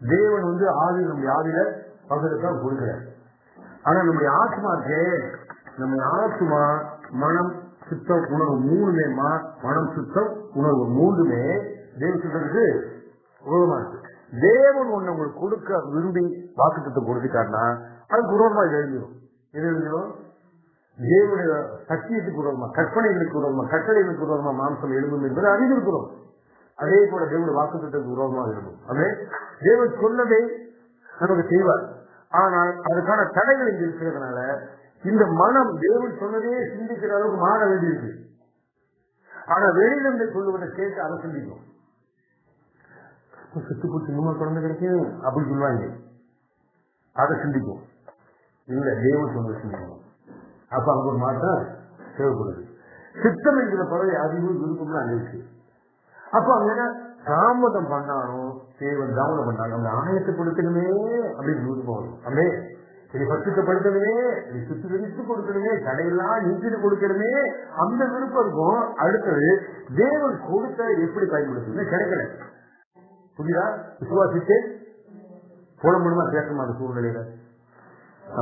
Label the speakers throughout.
Speaker 1: தேவன் வந்து ஆவி நம்முடைய ஆவியில பகுதிதான் கொடுக்கிறார் ஆனா நம்முடைய ஆத்மாக்கு நம்ம ஆத்மா மனம் சுத்தம் உணர்வு மூணுமே மா- மனம் சுத்தம் உணர்வு மூன்றுமே தேவன் சுத்தத்துக்கு உருவமா இருக்கு தேவன் ஒண்ணு உங்களுக்கு கொடுக்க விரும்பி வாக்குத்தத்தை கொடுத்துட்டாருன்னா அதுக்கு உருவமா இது எழுதிடும் எது எழுதிடும் தேவனுடைய சத்தியத்துக்கு உருவமா கற்பனைகளுக்கு உருவமா கட்டளைகளுக்கு உருவமா மாம்சம் எழுதும் என்பதை அறிந்திருக்கிறோம். அதே போல தேவனுடைய வாக்குத்தத்துக்கு உருவமாக இருக்கும். அதே தேவன் சொன்னதை நமக்கு செய்வார். ஆனால் அதுக்கான தடைகள் இங்க இருக்கிறதுனால இந்த மனம் தேவன் சொன்னதே சிந்திக்கிற அளவுக்கு மாற வேண்டியிருக்கு. ஆனா வெளியிலிருந்து சொல்லுவதை கேட்டு அதை சிந்திக்கும். சுத்து குத்து மூணு குழந்தை கிடைக்கும் அப்படி சொல்லுவாங்க. அதை சிந்திக்கும். இல்ல தேவன் சொன்னது சிந்திக்கும். அப்ப அங்க ஒரு மாற்றம் தேவைப்படுது. சித்தம் என்கிற பறவை அறிவு விருப்பம்னு அங்கே இருக்கு. அப்ப அங்க தாமதம் பண்ணாலும் தேவன் தாமதம் பண்ணாலும் அந்த ஆயத்தப்படுத்தணுமே அப்படின்னு விருப்பம் வரும் நீ பத்துக்கப்படுத்தணுமே நீ இதை சுத்திகரித்து கொடுக்கணுமே கடையெல்லாம் நீக்கிட்டு கொடுக்கணுமே அந்த விருப்பம் இருக்கும். அடுத்தது தேவன் கொடுத்த எப்படி பயன்படுத்துறது? கிடைக்கல. புரியுதா? விசுவாசித்து புலம்பணுமா கேட்கணுமா அந்த சூழ்நிலையில?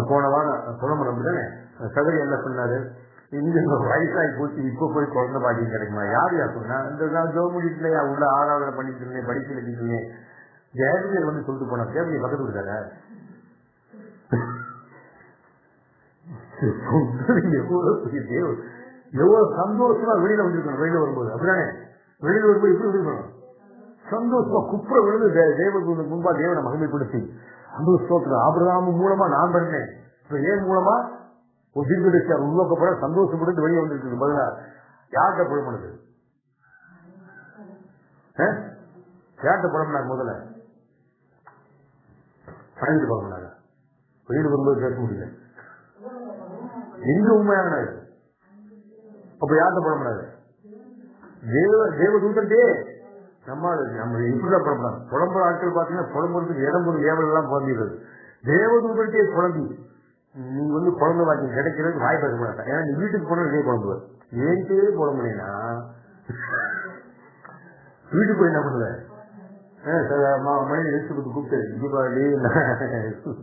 Speaker 1: போன வாரம் புலம்புறம் தானே சகரி என்ன பண்ணாரு இங்க வயசாகி போச்சு இப்ப போய் குழந்தை பாக்கியம் கிடைக்குமா? யார் யார் சொன்னா இந்த நான் ஜோமுடிட்டுலையா உள்ள ஆராதனை பண்ணிட்டு இருந்தேன் படிச்சு ஜெயபிரியர் வந்து சொல்லிட்டு போனா ஜெயபிரியர் பக்கத்து விட்டார எவ்வளவு சந்தோஷமா வெளியில வந்திருக்கணும் வெளியில வரும்போது. அப்படிதானே? வெளியில வரும்போது இப்படி வந்திருக்கணும். சந்தோஷமா குப்புற விழுந்து தே- முன்பா தேவனை மகிமைப்படுத்தி சந்தோஷத்துல ஆபிரகாம் மூலமா நான் பண்ணேன். இப்ப ஏன் மூலமா? ஒரு உருவாக்கப்பட சந்தோஷப்பட்டு வெளியே வந்திருக்கு பதிலா யார்கிட்ட புலம்புனது ஆ? யார்கிட்ட புலம்புனாங்க முதல்ல? பழகிட்டு புலம்புனாங்க வெளியில வரும்போது பேச முடியல. எங்க உண்மையான அப்ப யார்கிட்ட புலம்புனாங்க தேவ தேவதூதன்டே நம்ம நம்ம இப்படிதான் புலம்புறாங்க புலம்புற ஆட்கள் பாத்தீங்கன்னா புலம்புறதுக்கு இடம் ஒரு ஏவல் எல்லாம் புலம்பிடுறது. தேவதூதன்டே புலம்பி. நீ வந்து குழந்தை வாக்கியம் கிடைக்கிறதுக்கு வாய்ப்பு இருக்க மாட்டேன் ஏன்னா நீ வீட்டுக்கு போனா இதே குழம்புவார் போட புலம்புனீங்கன்னா வீட்டுக்கு போய் என்ன பண்ணுவேன் மனைவி எடுத்து கொடுத்து கூப்பிட்டு தீபாவளி பாடி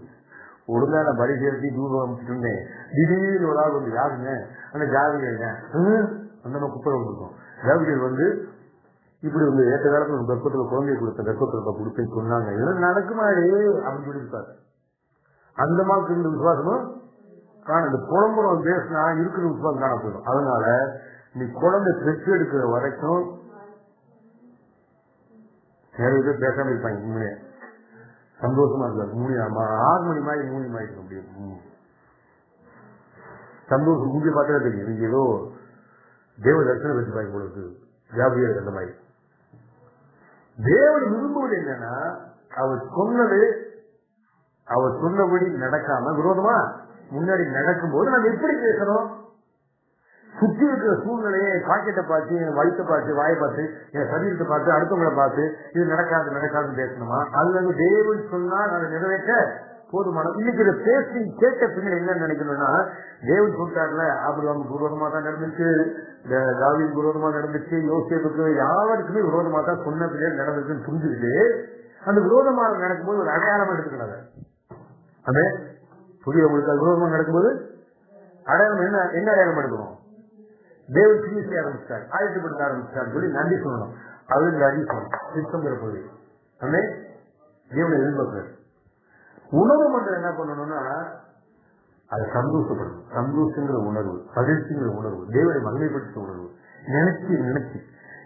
Speaker 1: ஒழுங்கா நான் படி சேர்த்து தூரம் அமைச்சிட்டு இருந்தேன். திடீர்னு ஒரு ஆள் வந்து யாருங்க அந்த ஜாதிகள் அந்த மாதிரி குப்பை கொடுக்கும் ஜாதிகள் வந்து இப்படி வந்து ஏற்ற காலத்துல ஒரு கர்ப்பத்துல குழந்தைய கொடுத்த கர்ப்பத்துல கொடுத்து சொன்னாங்க. இதெல்லாம் நடக்குமாடி? அப்படின்னு சொல்லியிருக்காரு அந்த மாதிரி இந்த விசுவாசமும் காண இந்த புலம்புறம் பேசினா இருக்கிற விசுவாசம் காணப்படும் அதனால நீ குழந்தை பெற்று எடுக்கிற வரைக்கும் நிறைய பேர் பேசாம இருப்பாங்க. உண்மையே? சந்தோஷமா இருக்காது மூணு ஆறு மணி மாதிரி மூணு இருக்க முடியும் சந்தோஷம் மூஞ்சி பார்த்தா தெரியும். நீங்க ஏதோ தேவ தரிசனம் வச்சுப்பாங்க உங்களுக்கு ஜாபியர் அந்த மாதிரி. தேவன் விரும்புவது என்னன்னா அவர் சொன்னது அவர் சொன்னபடி நடக்காம விரோதமா முன்னாடி நடக்கும்போது நம்ம எப்படி பேசணும்? சுற்றி இருக்கிற சூழ்நிலையை பாக்கெட்டை பார்த்து என் வயிற்றை பார்த்து வாயை பார்த்து என் சரீரத்தை பார்த்து அடுத்தவங்களை பார்த்து இது நடக்காது நடக்காதுன்னு பேசணுமா? அல்லது தேவன் சொன்னா அதை நிறைவேற்ற போதுமான இன்னைக்கு இதை பேசி கேட்ட பின்னர் என்ன நினைக்கணும்னா தேவன் சொல்றாருல ஆபிரகாமுக்கு விரோதமா தான் நடந்துச்சு இந்த தாவீதுக்கு விரோதமா நடந்துச்சு யோசிப்புக்கு யாருக்குமே விரோதமா தான் சொன்ன பின்னாடி நடந்துச்சுன்னு புரிஞ்சுக்கிட்டு அந்த விரோதமாக நடக்கும்போது ஒரு அடையாளம் எடுத்துக்கிறாங்க அதே புதிய உங்களுக்கு அது நடக்கும்போது அடையாளம் என்ன என்ன அடையாளம் எடுக்கணும்? தேவன் சிகிச்சை ஆரம்பிச்சார் ஆயத்தப்படுத்த ஆரம்பிச்சார் சொல்லி நன்றி சொல்லணும். அது நன்றி சொல்லணும் சித்தங்கிற பகுதி. அமே தேவனை எதிர்பார்க்கிறார் உணவு மன்றம் என்ன பண்ணணும்னா அது சந்தோஷப்படும் சந்தோஷங்கிற உணர்வு மகிழ்ச்சிங்கிற உணர்வு தேவனை மகிமைப்படுத்த உணர்வு. நினைச்சு நினைச்சு.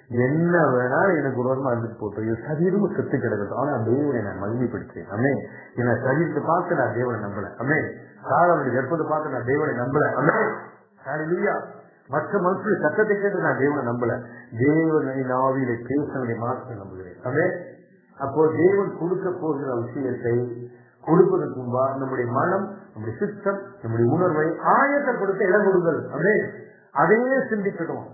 Speaker 1: என்ன வேணா எனக்கு விரோதமா இருந்துட்டு போட்டு என் சரீரமும் செத்து கிடக்கட்டும். ஆனா தேவனை நான் மகிமைப்படுத்தேன் அமே என்ன சரீரத்தை பார்த்து நான் தேவனை நம்பல. அமே சாதனுடைய கர்ப்பத்தை பார்த்து நான் தேவனை நம்பல. அமே இல்லையா மற்ற மனுஷனுடைய சத்தத்தை கேட்டு நான் தேவனை நம்பல. தேவனை நாவில பேசவனை மாற்ற நம்புகிறேன். அமே அப்போ தேவன் கொடுக்க போகிற விஷயத்தை கொடுப்பதற்கு முன்பா நம்முடைய மனம் நம்முடைய சித்தம் நம்முடைய உணர்வை ஆயத்தப்படுத்த இடம் கொடுங்கள். அமே அதையே சிந்திக்கணும்